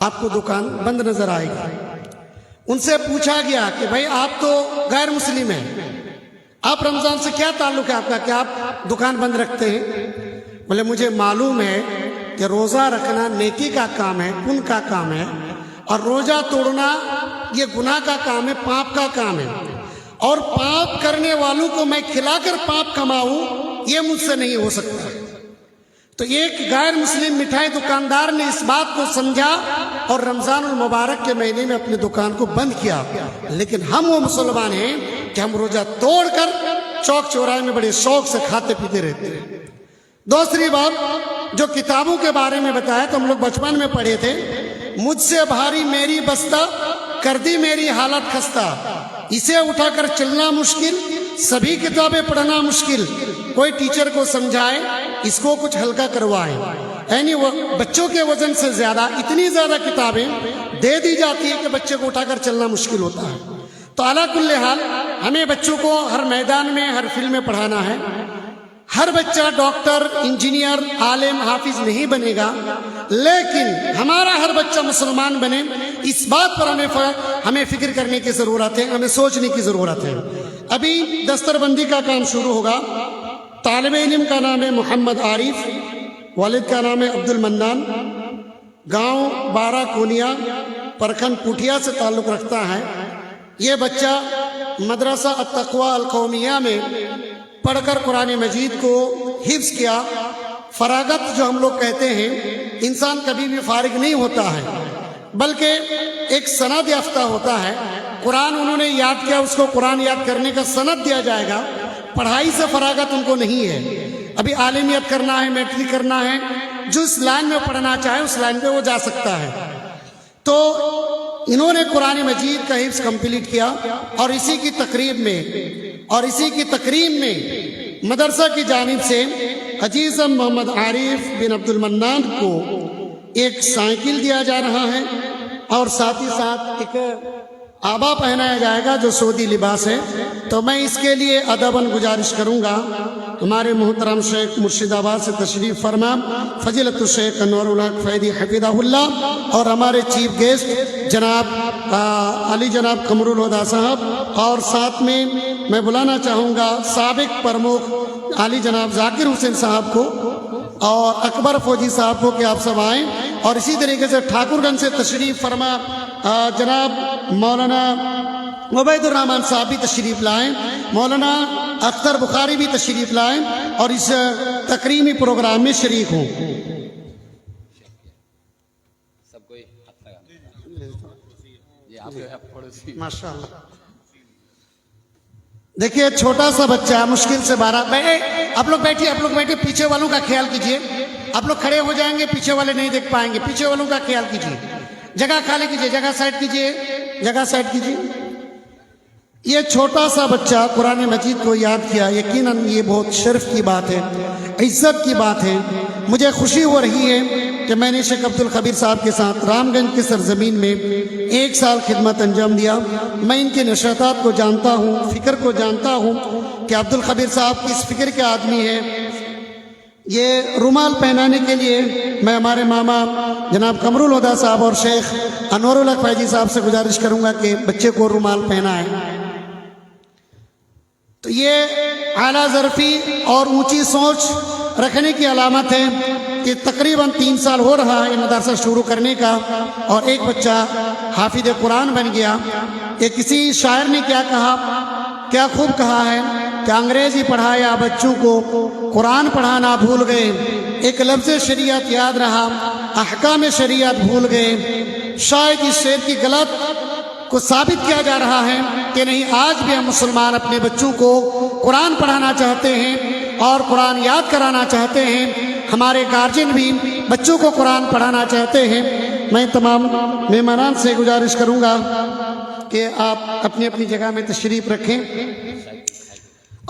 آپ کو دکان بند نظر آئے گی ان سے پوچھا گیا کہ بھائی آپ تو غیر مسلم ہیں۔ آپ رمضان سے کیا تعلق ہے آپ کا؟ کہ آپ دکان بند رکھتے ہیں؟ بولے، مجھے معلوم ہے کہ روزہ رکھنا نیکی کا کام ہے ان کا کام ہے، اور روزہ توڑنا یہ گناہ کا کام ہے، پاپ کا کام ہے۔ اور پاپ کرنے والوں کو میں کھلا کر پاپ کماؤں، یہ مجھ سے نہیں ہو سکتا۔ تو ایک غیر مسلم مٹھائی دکاندار نے اس بات کو سمجھا اور رمضان المبارک کے مہینے میں اپنی دکان کو بند کیا۔ لیکن ہم وہ مسلمان ہیں کہ ہم روزہ توڑ کر چوک چوراہے میں بڑے شوق سے کھاتے پیتے رہتے ہیں۔ دوسری بات جو کتابوں کے بارے میں بتایا تو ہم لوگ بچپن میں پڑھے تھے، مجھ سے بھاری میری بستہ کر دی میری حالت خستہ۔ اسے اٹھا کر چلنا مشکل، سبھی کتابیں پڑھنا مشکل۔ کوئی ٹیچر کو سمجھائے اس کو کچھ ہلکا کروائیں۔ یعنی وہ بچوں کے وزن سے زیادہ اتنی زیادہ کتابیں دے دی جاتی ہے کہ بچے کو اٹھا کر چلنا مشکل ہوتا ہے۔ تو اعلیٰ کل حال ہمیں بچوں کو ہر میدان میں، ہر فیلڈ میں پڑھانا ہے۔ ہر بچہ ڈاکٹر، انجینئر، عالم، حافظ نہیں بنے گا۔ لیکن ہمارا ہر بچہ مسلمان بنے۔ اس بات پر ہمیں ہمیں فکر کرنے کی ضرورت ہے، ہمیں سوچنے کی ضرورت ہے۔ ابھی دستر بندی کا کام شروع ہوگا۔ طالب علم کا نام ہے محمد عارف، والد کا نام ہے عبد المنان گاؤں بارہ کونیا، پرکھن پٹیا سے تعلق رکھتا ہے۔ یہ بچہ مدرسہ التقوی القومیہ میں پڑھ کر قرآن مجید کو حفظ کیا۔ فراغت جو ہم لوگ کہتے ہیں، انسان کبھی بھی فارغ نہیں ہوتا ہے، بلکہ ایک سند یافتہ ہوتا ہے۔ قرآن انہوں نے یاد کیا، اس کو قرآن یاد کرنے کا سند دیا جائے گا۔ پڑھائی سے فراغت ان کو نہیں ہے۔ ابھی عالمیت کرنا ہے میٹری کرنا ہے، جو اس لائن میں پڑھنا چاہے، اس لائن پہ وہ جا سکتا ہے۔ تو انہوں نے قرآن مجید کا حفظ کمپلیٹ کیا اور اسی کی تقریب میں، اور اسی کی تقریب میں مدرسہ کی جانب سے عزیز محمد عارف بن عبد المنان کو ایک سائیکل دیا جا رہا ہے اور ساتھ ہی ساتھ ایک آبا پہنایا جائے گا جو سعودی لباس ہے۔ تو میں اس کے لیے ادباً گزارش کروں گا۔ ہمارے محترم شیخ مرشد آباد سے تشریف فرما، فضیلت الشیخ انور الحق فیدی حفیدہ اللہ اور ہمارے چیف گیسٹ جناب علی جناب قمر الہدا صاحب اور ساتھ میں میں بلانا چاہوں گا سابق پرمکھ علی جناب ذاکر حسین صاحب کو اور اکبر فوجی صاحب کو کہ آپ سب آئیں اور اسی طریقے سے ٹھاکر گنج سے تشریف فرما۔ جناب مولانا عبید الرحمان صاحب بھی تشریف لائیں مولانا اختر بخاری بھی تشریف لائیں اور اس تقریمی پروگرام میں شریک ہوں۔ دیکھیے چھوٹا سا بچہ ہے مشکل سے بارہ۔ آپ لوگ بیٹھیے آپ لوگ بیٹھے پیچھے والوں کا خیال کیجیے۔ آپ لوگ کھڑے ہو جائیں گے پیچھے والے نہیں دیکھ پائیں گے پیچھے والوں کا خیال کیجیے۔ جگہ خالی کیجیے جگہ سائٹ کیجیے جگہ سائڈ کیجیے یہ چھوٹا سا بچہ قرآن مجید کو یاد کیا، یقیناً یہ بہت شرف کی بات ہے، عزت کی بات ہے۔ مجھے خوشی ہو رہی ہے کہ میں نے شیخ عبد الخبیر صاحب کے ساتھ رام گنج کی سرزمین میں ایک سال خدمت انجام دیا۔ میں ان کے نشاتات کو جانتا ہوں، فکر کو جانتا ہوں کہ عبدالخبیر صاحب کس فکر کے آدمی ہیں۔ یہ رومال پہنانے کے لیے میں ہمارے ماما جناب قمر الہدا صاحب اور شیخ انور الق فیضی صاحب سے گزارش کروں گا کہ بچے کو رومال پہنائیں۔ تو یہ اعلیٰ ظرفی اور اونچی سوچ رکھنے کی علامت ہے کہ تقریباً تین سال ہو رہا ہے مدرسہ شروع کرنے کا اور ایک بچہ حافظ قرآن بن گیا۔ یہ کسی شاعر نے کیا کہا؟ کیا خوب کہا ہے؟ کہ انگریزی پڑھایا بچوں کو، قرآن پڑھانا بھول گئے۔ ایک لفظ شریعت یاد رہا، احکام شریعت بھول گئے۔ شاید اس شعر کی غلط کو ثابت کیا جا رہا ہے کہ نہیں، آج بھی ہم مسلمان اپنے بچوں کو قرآن پڑھانا چاہتے ہیں اور قرآن یاد کرانا چاہتے ہیں۔ ہمارے گارجین بھی بچوں کو قرآن پڑھانا چاہتے ہیں۔ میں تمام مہمانان سے گزارش کروں گا کہ آپ اپنی اپنی جگہ میں تشریف رکھیں۔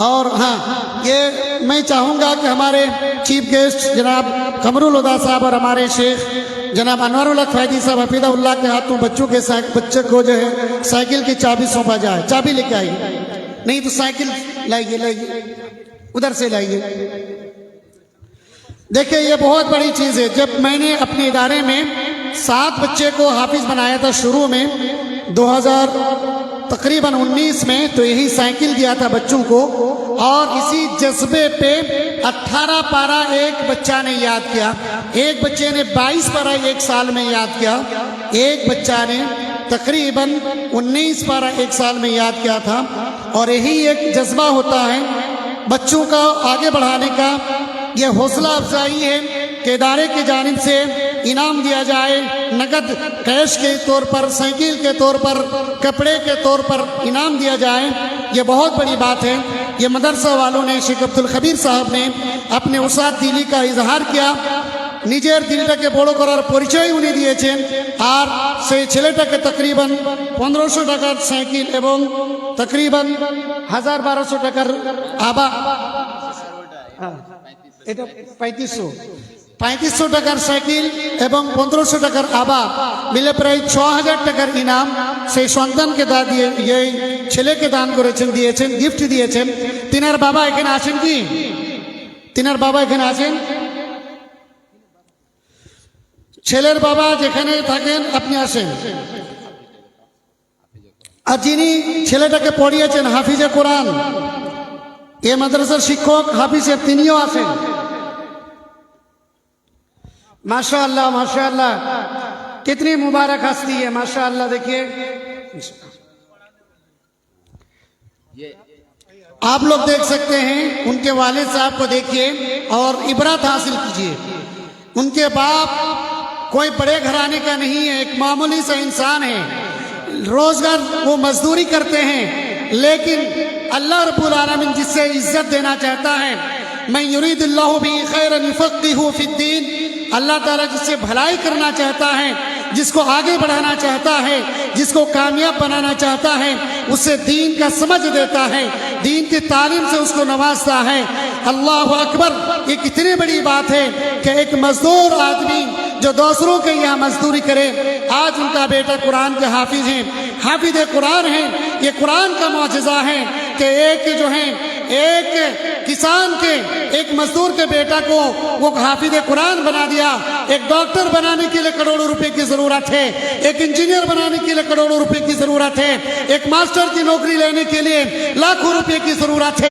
اور ہاں یہ میں چاہوں گا کہ ہمارے چیف گیسٹ جناب قمر الدا صاحب اور ہمارے شیخ جناب انور اللہ فیدی صاحب، حفیظہ اللہ کے ہاتھوں بچوں کے بچے کو جو ہے سائیکل کی چابی سونپا جائے۔ چابی لے کے آئیے۔ نہیں تو سائیکل لائیے لائیے۔ ادھر سے لائیے۔ دیکھیں، یہ بہت بڑی چیز ہے۔ جب میں نے اپنے ادارے میں سات بچے کو حافظ بنایا تھا شروع میں، دو ہزار تقریباً انیس میں تو یہی سائیکل دیا تھا بچوں کو اور اسی جذبے پہ اٹھارہ پارہ ایک بچہ نے یاد کیا۔ ایک بچے نے بائیس پارہ ایک سال میں یاد کیا۔ ایک بچہ نے تقریباً انیس پارہ ایک سال میں یاد کیا تھا۔ اور یہی ایک جذبہ ہوتا ہے بچوں کا آگے بڑھانے کا۔ یہ حوصلہ افزائی ہے کہ ادارے کی جانب سے انعام دیا جائے نگد کیش کے طور پر، سائیکل کے طور پر، کپڑے کے طور پر انعام دیا جائے، یہ بہت بڑی بات ہے۔ یہ مدرسہ والوں نے، شیخ عبد الخبیر صاحب نے اپنے اسات دلی کا اظہار کیا۔ নিজের দিলটাকে বড় করার اور سی দিয়েছেন আর تقریباً پندرہ سو ٹکر টাকার সাইকেল تقریباً ہزار بارہ سو ٹکر آبا۔ ہاں، এটা سو۔ পঁয়ত্রিশশো টাকার সাইকেল এবং পনেরোশো টাকার আবা, মিলে প্রায় ছ হাজার টাকার ইনাম সেই সন্তানকে দা দিয়ে, এই ছেলেকে দান করেছেন, দিয়েছেন গিফট দিয়েছেন। তিনার বাবা এখানে আছেন কি? তিনার বাবা এখানে আছেন? ছেলের বাবা যেখানে থাকেন, আপনি আসেন। আর যিনি ছেলেটাকে পড়িয়েছেন, হাফিজে কোরআন, এ মাদ্রাসার শিক্ষক হাফিজে, তিনিও আছেন। ماشاء اللہ ماشاء اللہ کتنی مبارک ہستی ہے ماشاء اللہ دیکھیے۔ آپ لوگ دیکھ سکتے ہیں، ان کے والد صاحب کو دیکھیے اور عبرت حاصل کیجیے۔ ان کے باپ کوئی بڑے گھرانے کا نہیں ہے، ایک معمولی سا انسان ہے۔ روزگار وہ مزدوری کرتے ہیں، لیکن اللہ رب العالمین جس سے عزت دینا چاہتا ہے میں یرید اللہ بھی خیر فی الدین اللہ تعالیٰ جس سے بھلائی کرنا چاہتا ہے، جس کو آگے بڑھانا چاہتا ہے، جس کو کامیاب بنانا چاہتا ہے، اسے دین کا سمجھ دیتا ہے، دین کی تعلیم سے اس کو نوازتا ہے۔ اللہ اکبر، یہ کتنی بڑی بات ہے کہ ایک مزدور آدمی جو دوسروں کے یہاں مزدوری کرے، آج ان کا بیٹا قرآن کے حافظ ہیں، حافظ قرآن ہیں، یہ قرآن کا معجزہ ہے کہ ایک جو ہیں ایک کسان کے، ایک مزدور کے بیٹا کو وہ حافظ قرآن بنا دیا۔ ایک ڈاکٹر بنانے کے لیے کروڑوں روپے کی ضرورت ہے۔ ایک انجینئر بنانے کے لیے کروڑوں روپے کی ضرورت ہے۔ ایک ماسٹر کی نوکری لینے کے لیے لاکھوں روپے کی ضرورت ہے۔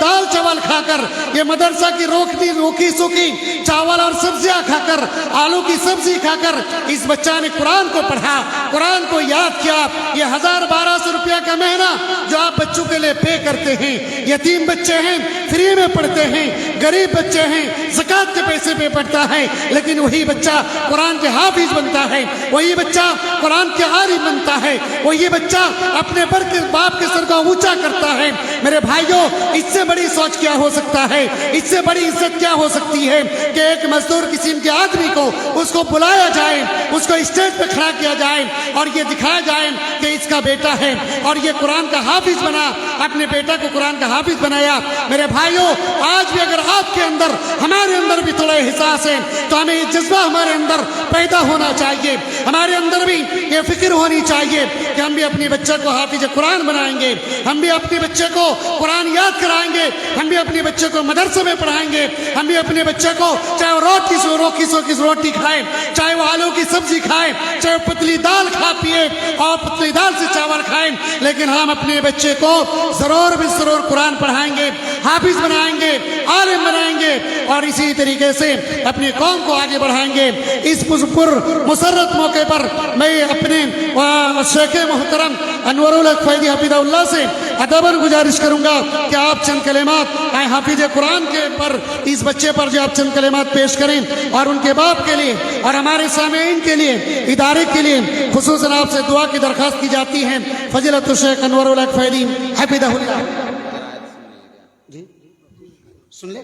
دال چاول کھا کر، یہ مدرسہ کی روکتی روکی سوکی چاول اور سبزیاں کھا کر، آلو کی سبزی کھا کر اس بچہ نے قرآن کو پڑھا۔ قرآن کو یاد کیا۔ یہ ہزار بارہ سو روپیہ کا مہینہ جو آپ بچوں کے لیے پے کرتے ہیں۔ یتیم یتیم بچے ہیں، فری میں پڑھتے ہیں، غریب بچے ہیں زکاة کے پیسے پہ پڑھتا ہے، لیکن وہی بچہ قرآن کے حافظ بنتا ہے، وہی بچہ قرآن کے عارف بنتا ہے، وہی بچہ اپنے پر کے باپ کے سر کو اونچا کرتا ہے۔ میرے بھائیوں اس سے بڑی سوچ کیا ہو سکتا ہے؟ اس سے بڑی عزت کیا ہو سکتی ہے کہ ایک مزدور کسی ان کے آدمی کو اس کو بلایا جائے، اس کو اسٹیج پہ کھڑا کیا جائے اور یہ دکھایا جائے کہ اس کا بیٹا ہے اور یہ قرآن کا حافظ بنا، اپنے بیٹا کو قرآن کا حافظ بنا بنایا۔ میرے بھائیوں، آج بھی اگر آپ کے اندر، ہمارے اندر بھی تھوڑے احساس ہیں تو ہمیں یہ جذبہ ہمارے اندر پیدا ہونا چاہیے۔ ہمارے اندر بھی یہ فکر ہونی چاہیے کہ ہم بھی اپنے بچے کو حافظ قرآن بنائیں گے، ہم بھی اپنے بچے کو قرآن یاد کرائیں گے، ہم بھی اپنے بچے کو مدرسے میں پڑھائیں گے، ہم بھی اپنے بچے کو چاہے وہ روٹی سو، روکی سو کی روٹی کھائیں چاہے وہ آلو کی سبزی کھائیں چاہے وہ پتلی دال کھا پیے، اور پتلی دال سے چاول کھائیں، لیکن ہم اپنے بچے کو ضرور بھی ضرور قرآن پڑھائیں پڑھائیں گے، حافظ بنائیں گے، عالم بنائیں گے اور اسی طریقے سے اپنی قوم کو آگے بڑھائیں گے۔ اس پر مسرت موقع پر میں اپنے شیخ محترم انور القفیدی حفیظ اللہ سے ادبر گزارش کروں گا کہ آپ چند کلمات حافظ قرآن کے پر، اس بچے پر جو آپ چند کلمات پیش کریں اور ان کے باپ کے لیے اور ہمارے سامعین کے لیے، ادارے کے لیے، خصوصاً آپ سے دعا کی درخواست کی جاتی ہے۔ فضیلت الشیخ انور الحق فیدی حفیظ اللہ۔ سن لے۔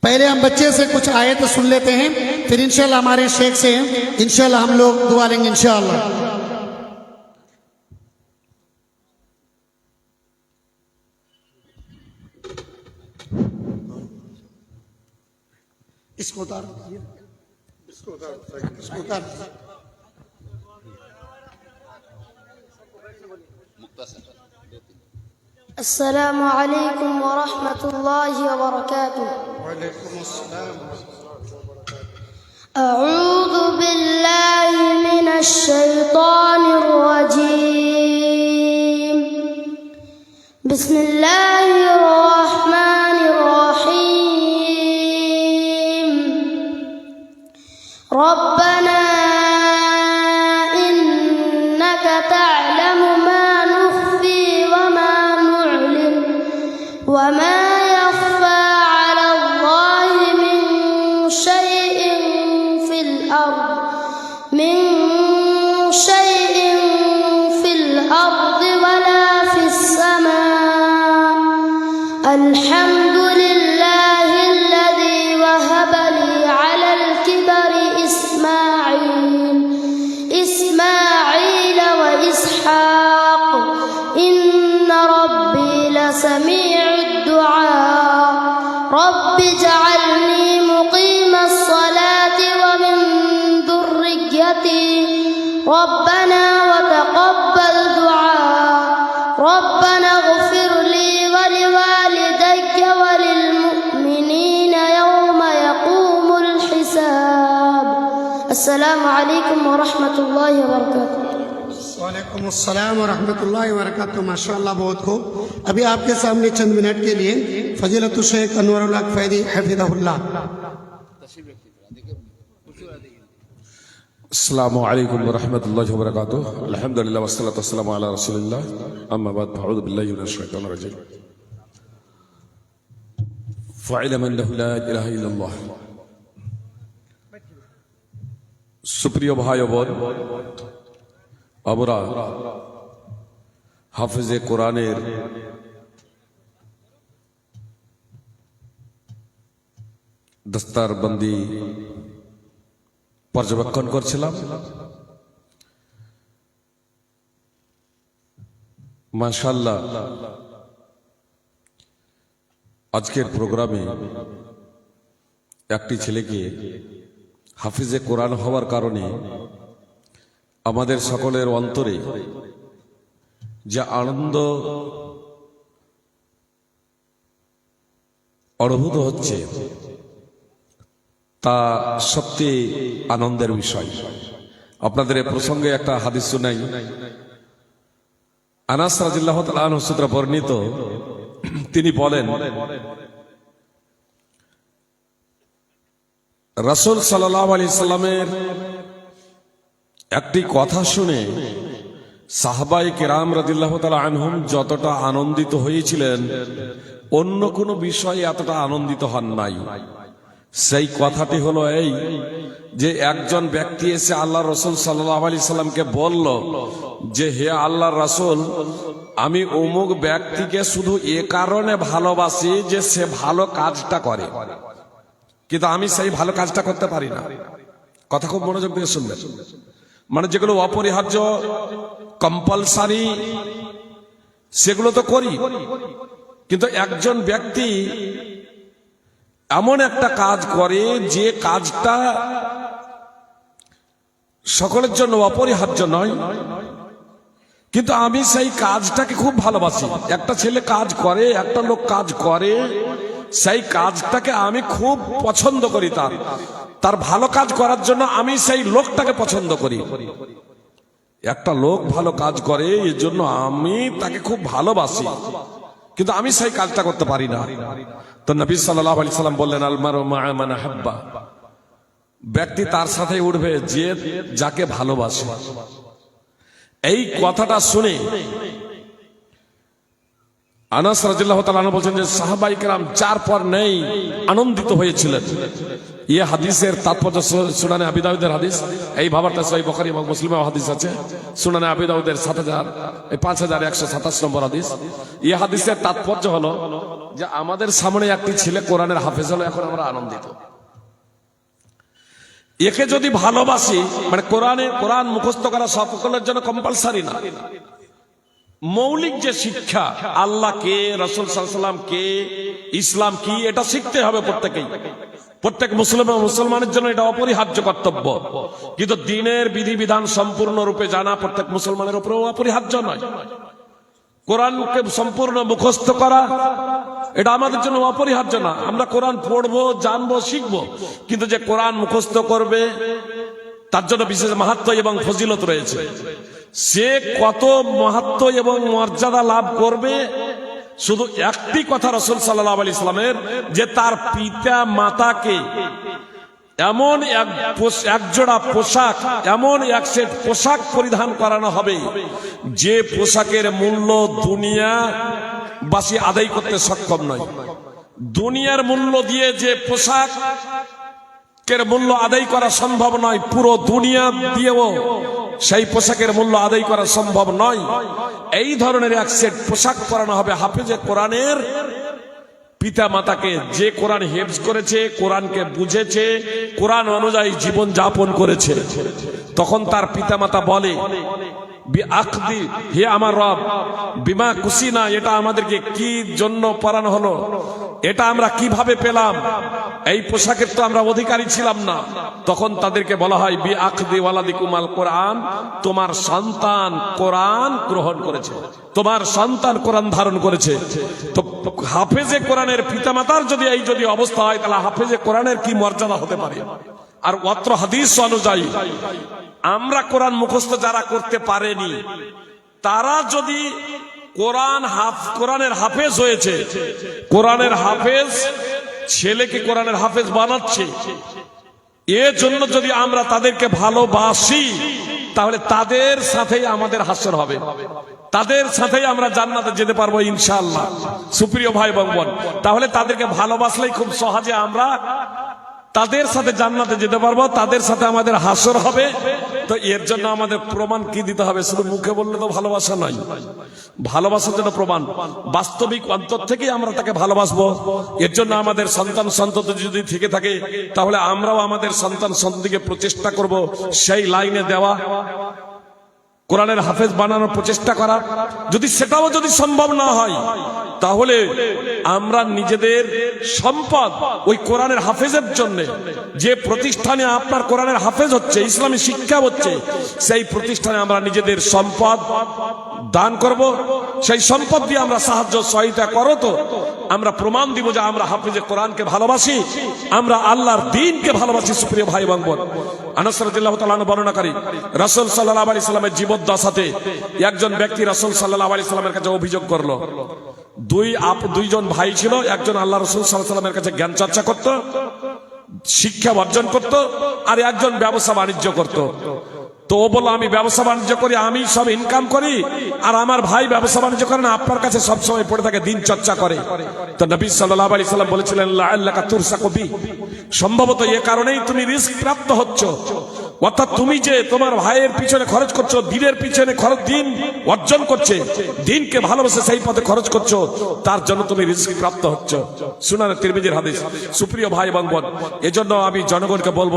پہلے ہم بچے سے کچھ آئے تو سن لیتے ہیں، پھر انشاءاللہ ہمارے شیخ سے ہیں۔ انشاءاللہ ہم لوگ دعا لیں گے انشاءاللہ۔ اس کو اتار اس کو اتار اس کو اتار مختصر۔ السلام عليكم ورحمة الله وبركاته. وعليكم السلام أعوذ بالله من الشيطان الرجيم. بسم الله الرحمن الرحيم. الأرض من السلام عليكم ورحمة الله وبركاته वालेकुम अस्सलाम वरहमतुल्लाहि वबरकातुहू माशाअल्लाह बहुत खूब अभी आपके सामने चंद मिनट के लिए फजीलत शेख अनवरुल हक फैदी हफिज़हुल्लाह السلام عليكم ورحمة الله وبركاته الحمد لله والصلاة والسلام على رسول الله أما بعد فأعوذ بالله من الشيطان الرجيم فاعلم أنه لا إله إلا الله সুপ্রিয় ভাই বোন আমরা হাফেজে কোরআনের দস্তারবন্দি পর্যবেক্ষণ করছিলাম। মাশাল্লাহ আজকের প্রোগ্রামে একটি ছেলেকে হাফিজে কোরআন হওয়ার কারণে আমাদের সকলের অন্তরে যে আনন্দ অনুভূত হচ্ছে, তা সত্যি আনন্দের বিষয়। আপনাদের প্রসঙ্গে একটা হাদিস শুনাই। আনাস রাজিল্লাহ সূত্র বর্ণিত, তিনি বলেন রাসূল সাল্লাহ আলি সাল্লামের একটি কথা শুনে সাহাবাই কেরাম রাদিল্লাহ তালা আনহুম যতটা আনন্দিত হয়েছিলেন, অন্য কোনো বিষয়ে এতটা আনন্দিত হন নাই। সেই কথাটি হলো এই যে একজন ব্যক্তি এসে আল্লাহ রসুল সাল্লাহ আলি সাল্লামকে বলল যে, হে আল্লাহ রসুল, আমি অমুক ব্যক্তিকে শুধু এ কারণে ভালোবাসি যে সে ভালো কাজটা করে। কিন্তু আমি সেই ভালো কাজটা করতে পারি না। কথা খুব মনোযোগ দিয়ে শুনবেন। মানে যেগুলো অপরিহার্য কম্পালসারি সেগুলো তো করি। কিন্তু একজন ব্যক্তি এমন একটা কাজ করে যে কাজটা সকলের জন্য অপরিহার্য নয়। কিন্তু আমি সেই কাজটাকে খুব ভালোবাসি। একটা ছেলে কাজ করে, একটা লোক কাজ করে সেই কাজটাকে আমি খুব পছন্দ করি তার। তার ভালো কাজ করার জন্য আমি সেই লোকটাকে পছন্দ করি। একটা লোক ভালো কাজ করে এর জন্য আমি তাকে খুব ভালোবাসি। কিন্তু আমি সেই কাজটা করতে পারি না। তো নবী সাল্লাহ আলি সাল্লাম বললেন আলমার মানে হাব্বা ব্যক্তি তার সাথে উঠবে, যে যাকে ভালোবাসে। এই কথাটা শুনে আনাস রাজিল্লাহ তাআলা বলছেন যে সাহাবাই কেরাম চার পর নেই, আনন্দিত হয়েছিলেন। ইয়ে হাদিসের তাৎপর্য সুনানে আবিদাউদের হাদিস, এই ভাবারটা সহি বখারি এবং মুসলিমের হাদিস আছে। সুনানে আবিদাউদের সাত হাজার পাঁচ হাজার একশো সাতাশ নম্বর হাদিস। ইয়ে হাদিসের তাৎপর্য হলো যে আমাদের সামনে একটি ছেলে কোরআনের হাফেজ হলো, এখন আমরা আনন্দিত। একে যদি ভালোবাসি মানে কোরআনে, কোরআন মুখস্থ করা সকলের জন্য কম্পালসারি না। মৌলিক যে শিক্ষা আল্লাহ কে রসুল সাল্লাম কে, ইসলাম কি, এটা শিখতে হবে প্রত্যেকেই। প্রত্যেক মুসলিম মুসলমানের জন্য এটা অপরিহার্য কর্তব্য। কিন্তু দিনের বিধিবিধান সম্পূর্ণ রূপে জানা প্রত্যেক মুসলমানের উপরেও অপরিহার্য নয়। কোরআনকে সম্পূর্ণ মুখস্থ করা, এটা আমাদের জন্য অপরিহার্য না। আমরা কোরআন পড়ব, জানব, শিখব। কিন্তু যে কোরআন মুখস্থ করবে, তার জন্য বিশেষ মাহাত্ম এবং ফজিলত রয়েছে। সে কত মাহাত্ম এবং মর্যাদা লাভ করবে? শুধু একটি কথা রসুল সাল্লাহ আলি ইসলামের যে তার পিতা মাতাকে এমন এক পোশ- এক জোড়া পোশাক, এমন এক সেট পোশাক পরিধান করানো হবে, যে পোশাকের মূল্য দুনিয়া বাসী আদায় করতে সক্ষম নয়। দুনিয়ার মূল্য দিয়ে যে পোশাক এর মূল্য আদায় করা সম্ভব নয়, পুরো দুনিয়া দিয়েও সেই পোশাকের মূল্য আদায় করা সম্ভব নয়। এই ধরনের এক সেট পোশাক পরানো হবে হাফেজে কোরআনের। পিতা মাতাকে যে কোরআন হেফজ করেছে, কোরআনকে বুঝেছে, কোরআন অনুযায়ী জীবন যাপন করেছে। তখন তার পিতা মাতা বলে হে আমার রব, বিমা খুশি না এটা আমাদেরকে কি জন্য পরানো হলো? এটা আমরা কীভাবে পেলাম? এই পোশাকের তো আমরা অধিকারী ছিলাম না। তখন তাদেরকে বলা হয়, বি আকদি ওয়ালাদি কুমাল কোরআন। তোমার সন্তান কোরআন গ্রহণ করেছে। তোমার সন্তান কোরআন ধারণ করেছে। তো হাফেজে কোরআনের পিতামাতার যদি এই যদি অবস্থা হয়, তাহলে হাফেজে কোরআনের কি মর্যাদা হতে পারে? আর অত্র হাদিস অনুযায়ী, আমরা কোরআন মুখস্থ যারা করতে পারেনি, তারা যদি কোরআন হাফ, কোরআনের হাফেজ হয়েছে। কোরআনের হাফেজ, ছেলেকে কোরআনের হাফেজ বানাচ্ছে। এর জন্য যদি আমরা তাদেরকে ভালোবাসি, তাহলে তাদের সাথেই আমাদের হাস্যর হবে। তাদের সাথেই আমরা জান্নাতে যেতে পারব ইনশাআল্লাহ। সুপ্রিয় ভাই বোন, তাহলে তাদেরকে ভালোবাসলেই খুব সহজে আমরা তাদের সাথে জান্নাতে যেতে পারব, তাদের সাথে আমাদের হাসর হবে। তো এর জন্য আমাদের প্রমাণ কি দিতে হবে? শুধু মুখে বললে তো ভালোবাসা নয়। ভালোবাসার জন্য প্রমাণ। বাস্তবিক অন্তর থেকেই আমরা তাকে ভালোবাসবো। এর জন্য আমাদের সন্তান সন্ততি যদি থেকে থাকে, তাহলে আমরাও আমাদের সন্তান সন্ততিকে প্রচেষ্টা করব। সেই লাইনে দেওয়া। কোরআনের হাফেজ বানানোর প্রচেষ্টা করা। যদি সেটাও যদি সম্ভব না হয়, তাহলে আমরা নিজেদের সম্পদ ওই কোরআনের হাফেজের জন্য, যে প্রতিষ্ঠানে আপনার কোরআনের হাফেজ হচ্ছে, ইসলামী শিক্ষা হচ্ছে, সেই প্রতিষ্ঠানে আমরা নিজেদের সম্পদ দান করব। সেই সম্পদ দিয়ে আমরা সাহায্য সহায়তা করো তো। আমরা প্রমাণ দিব যে আমরা হাফেজে কোরআনকে ভালোবাসি। আমরা আল্লাহর দিনকে ভালোবাসি, সুপ্রিয় ভাই এবং বোন। বর্ণনাকারী, রাসূল একজন ব্যক্তি রাসূল কাছে অভিযোগ করল। দুই আপ, দুইজন ভাই ছিল, একজন আল্লাহ রসুল কাছে জ্ঞান চর্চা করত, শিক্ষা অর্জন করত, আর একজন ব্যবসা বাণিজ্য করত। তো বলো, আমি ব্যবসা বাণিজ্য করি, আমি সব ইনকাম করি, আর আমার ভাই ব্যবসা বাণিজ্য করে না, আপনার কাছে সবসময় পড়ে থাকে, দিন চর্চা করে। তো নবী সাল্লাহ আলি সাল্লাম বলেছিলেন সম্ভবত এ কারণেই তুমি রিস্ক প্রাপ্ত হচ্ছ। অর্থাৎ তুমি যে তোমার ভাইয়ের পিছনে খরচ করছ, দিনের পিছনে খরচ, দিন অর্জন করছে, দিনকে ভালোবাসে সেই পথে খরচ করছ, তার জন্য তুমি রিস্ক প্রাপ্ত হচ্ছ। শুনান তিরমিজির হাদিস, সুপ্রিয় ভাই এবং বোন, এজন্য আমি জনগণকে বলব,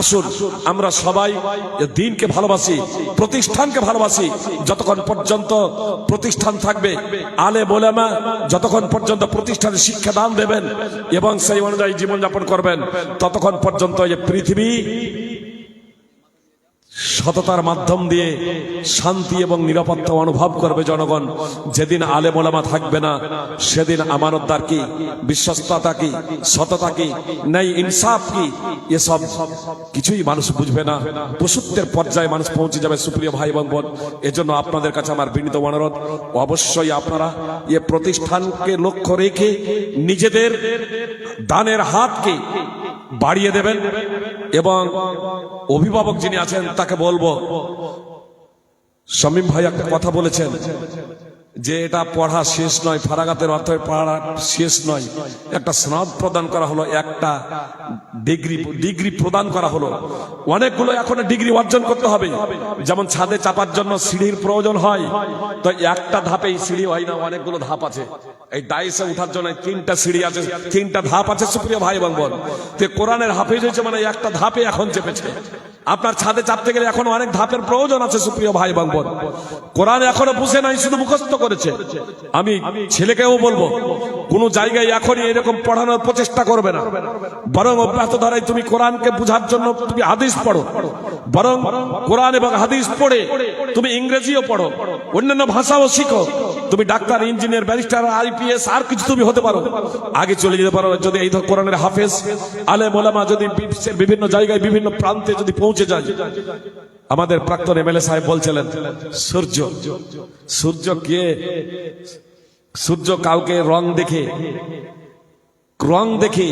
আসুন আমরা সবাই দিনকে ভালোবাসি, প্রতিষ্ঠানকে ভালোবাসি, যতক্ষণ পর্যন্ত প্রতিষ্ঠান থাকবে। আলে মোলামা যতক্ষণ পর্যন্ত প্রতিষ্ঠানে শিক্ষা দান দেবেন এবং সেই অনুযায়ী জীবনযাপন করবেন, ততক্ষণ পর্যন্ত এই পৃথিবী সততার মাধ্যম দিয়ে শান্তি এবং নিরাপত্তা অনুভব করবে জনগণ। যেদিন আলেম ওলামা থাকবে না, সেদিন আমানতদার কি, বিশ্বস্ততা কি, সততা কি নেই ইনসাফ কি, এসব কিছুই মানুষ বুঝবে না। পশুত্বের পর্যায়ে মানুষ পৌঁছে যাবে সুপ্রিয় ভাই এবং বোন। এজন্য আপনাদের কাছে আমার বিনীত অনুরোধ, অবশ্যই আপনারা এ প্রতিষ্ঠানকে লক্ষ্য রেখে নিজেদের দানের হাতকে বাড়িয়ে দেবেন। এবং অভিভাবক যিনি আছেন তাকে বলব শামীম ভাই একটা কথা বলেছেন। যে এটা পড়া শেষ নয় ফারাগাতের অর্থ পড়া শেষ নয়, একটা স্নাত প্রদান করা হলো, একটা ডিগ্রি ডিগ্রি প্রদান করা হলো। অনেকগুলো এখন ডিগ্রি অর্জন করতে হবে। যেমন ছাদে চাপার জন্য সিঁড়ির প্রয়োজন হয়, তো একটা ধাপেই সিঁড়ি হয় না, অনেকগুলো ধাপ আছে। এই ডাইসে উঠার জন্য তিনটা সিঁড়ি আছে, তিনটা ধাপ আছে সুপ্রিয় ভাই এবং বোন। তো কোরআনের হাফেজ হয়েছে মানে একটা ধাপে এখন চেপেছে। আপনার ছাদে চাপতে গেলে এখন অনেক ধাপের প্রয়োজন আছে, সুপ্রিয় ভাই এবং বোন। কোরআন এখনও বুঝে নাই, শুধু মুখস্থ করেছে। আমি ছেলেকেও বলব কোন জায়গায় এখনই এরকম পড়ানোর প্রচেষ্টা করবে না। বরং অব্যাহত ধারায় তুমি কোরআনকে বুঝার জন্য তুমি হাদিস পড়ো। বরং কোরআন এবং হাদিস পড়ে তুমি ইংরেজিও পড়ো। অন্যান্য ভাষাও শিখো। তুমি ডাক্তার, ইঞ্জিনিয়ার, ব্যারিস্টার, আইপিএস, আর কিছু তুমি হতে পারো। আগে চলে যেতে পারো যদি এই ধর কোরআনের হাফেজ। আলে মোলামা যদি বিভিন্ন জায়গায়, বিভিন্ন প্রান্তে যদি পৌঁছে যায়। আমাদের প্রাক্তন এমএলএ সাহেব বলছিলেন, সূর্য সূর্য কে? সূর্য কাউকে রং দেখে রং দেখে,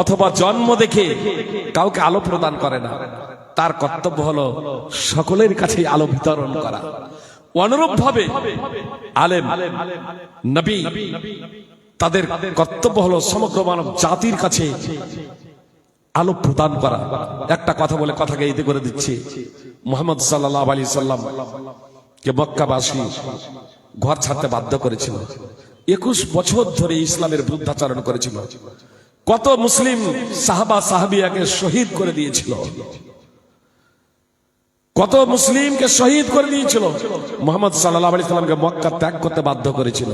অথবা জন্ম দেখে কাউকে আলো প্রদান করে না। তার কর্তব্য হলো সকলের কাছে আলো বিতরণ করা। অনুরূপ ভাবে আলেম, নবী, তাদের কর্তব্য হলো সমগ্র মানব জাতির কাছে আলো প্রদান করা। একটা কথা বলে কথাকে ইতি করে দিচ্ছি। মোহাম্মদ সাল্লাহ আলী সাল্লাম কে মক্কাবাসী ঘর ছাড়তে বাধ্য করেছিল। একুশ বছর ধরে ইসলামের বিরুদ্ধাচরণ করেছিল। কত মুসলিম সাহাবা সাহাবিয়াকে শহীদ করে দিয়েছিল। কত মুসলিমকে শহীদ করে দিয়েছিল। মোহাম্মদ সাল্লাহ আলি সাল্লামকে মক্কা ত্যাগ করতে বাধ্য করেছিল।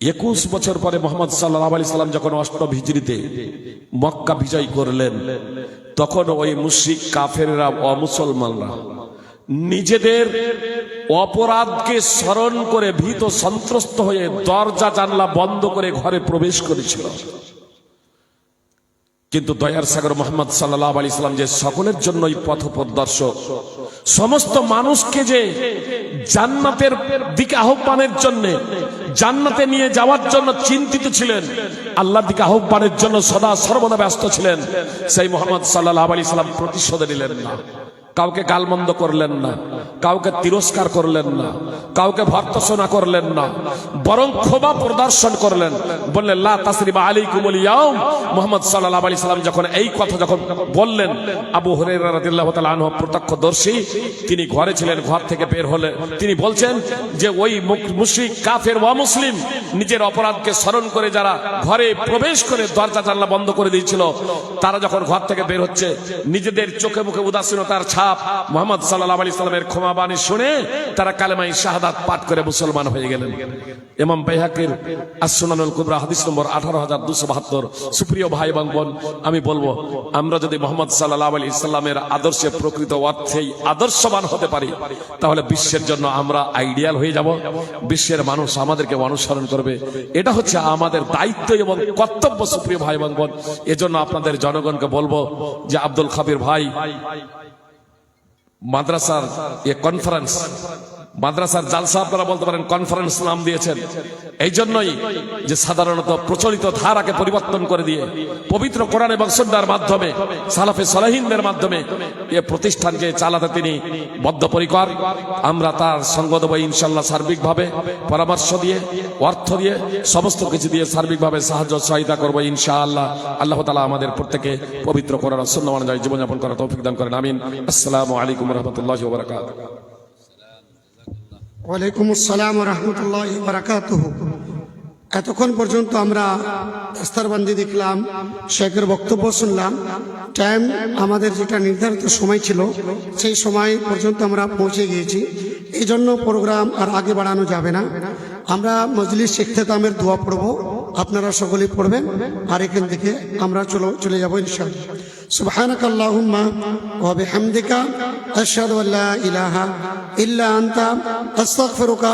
একুশ বছর পরে মোহাম্মদ সাল্লাহ আলি সাল্লাম যখন অষ্টম হিজড়িতে মক্কা বিজয় করলেন তখন ওই মুশরিক কাফেররা অমুসলমানরা নিজেদের অপরাধকে স্মরণ করে ভীত সন্ত্রস্ত হয়ে দরজা জানলা বন্ধ করে ঘরে প্রবেশ করেছিল। কিন্তু দয়ার সাগর মোহাম্মদ সাল্লাহ আলি সাল্লাম যে সকলের জন্যই পথ প্রদর্শক সমস্ত মানুষকে যে জান্নাতের দিকে আহ্বানের জন্য, জান্নাতে নিয়ে যাওয়ার জন্য চিন্তিত ছিলেন, আল্লাহর দিকে আহ্বানের জন্য সদা সর্বদা ব্যস্ত ছিলেন, সেই মোহাম্মদ সাল্লাহ আলি সাল্লাম প্রতিশোধ নিলেন না। কাউকে গালমন্দ করলেন না, কাউকে তিরস্কার করলেন না, কাউকে ভর্তসনা করলেন না, বরং ক্ষোভা প্রদর্শন করলেন। বললেন, লা তাসরিবা আলাইকুম ইয়াউম। মুহাম্মদ সাল্লাল্লাহু আলাইহি সাল্লাম যখন এই কথা যখন বললেন, আবু হুরায়রা রাদিয়াল্লাহু তাআলা আনহু প্রত্যক্ষদর্শী, তিনি ঘরে ছিলেন, ঘর থেকে বের হলেন। তিনি বলছেন যে, ওই মুশরিক, কাফের ওয়া মুসলিম নিজের অপরাধকে স্মরণ করে যারা ঘরে প্রবেশ করে দরজা জানলা বন্ধ করে দিয়েছিল, তারা যখন ঘর থেকে বের হচ্ছে, নিজেদের চোখে মুখে উদাসীনতার ছাপ মোহাম্মদ সাল্লাহ আলি সাল্লামের ক্ষমা বাণী শুনে তারা কালেমাই শাহাদাত পাঠ করে মুসলমান হয়ে গেলেন। এমাম বাইহাকের আসনানুল কুবরা হাদিস নম্বর আঠারো হাজার দুশো বাহাত্তর। সুপ্রিয় ভাই এবং বোন, আমি বলব, আমরা যদি মোহাম্মদ সাল্লাহ আলি ইসলামের আদর্শে প্রকৃত অর্থেই আদর্শবান হতে পারি, তাহলে বিশ্বের জন্য আমরা আইডিয়াল হয়ে যাব। বিশ্বের মানুষ আমাদেরকে অনুসরণ করবে। এটা হচ্ছে আমাদের দায়িত্ব এবং কর্তব্য, সুপ্রিয় ভাই এবং বোন। এজন্য আপনাদের জনগণকে বলব যে, আব্দুল খাবির ভাই മദ്രസ എ കോൺഫറൻസ് মাদ্রাসার জালসা আপনারা বলতে পারেন কনফারেন্স নাম দিয়েছেন। এই জন্যই যে সাধারণত প্রচলিত ধারাকে পরিবর্তন করে দিয়ে পবিত্র কোরআন এবং সন্ধ্যার মাধ্যমে, সালাফে সলাহিনদের মাধ্যমে এ প্রতিষ্ঠানকে চালাতে তিনি বদ্ধপরিকর। আমরা তার সঙ্গ দেবো ইনশাল্লাহ সার্বিকভাবে, পরামর্শ দিয়ে, অর্থ দিয়ে, সমস্ত কিছু দিয়ে সার্বিকভাবে সাহায্য সহায়তা করব ইনশাআল্লাহ। আল্লাহ তালা আমাদের প্রত্যেকে পবিত্র কোরআন সন্ন্য জীবনযাপন করার তৌফিক দান করেন, আমিন। আসসালামু আলাইকুম রহমতুল্লাহ বারকাত ওয়ালাইকুম আসসালাম রহমতুল্লাহ বারাকাত এতক্ষণ পর্যন্ত আমরা দস্তারবন্দি দেখলাম, শেখের বক্তব্য শুনলাম। টাইম আমাদের যেটা নির্ধারিত সময় ছিল, সেই সময় পর্যন্ত আমরা পৌঁছে গিয়েছি। এই জন্য প্রোগ্রাম আর আগে বাড়ানো যাবে না। আমরা মজলিস শেখতামের দোয়া পড়ব, আপনারা সকলেই পড়বেন। আর এখান থেকে আমরা চলো চলে যাব ইনশাআল্লাহ। সুবহানাকাল্লাহুম্মা ওয়া হবে আশহাদু আল্লা ইলাহা إلا أنت, أستغفرك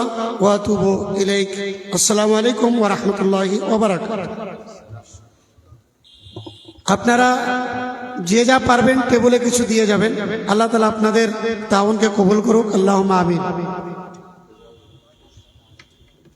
وأتوب إليك. السلام আসসালামু আলাইকুম الله وبركاته. আপনারা যে যা পারবেন টেবলে কিছু দিয়ে যাবেন। আল্লাহ তালা আপনাদের তাওনকে কবুল করুক। আল্লাহ আমিন।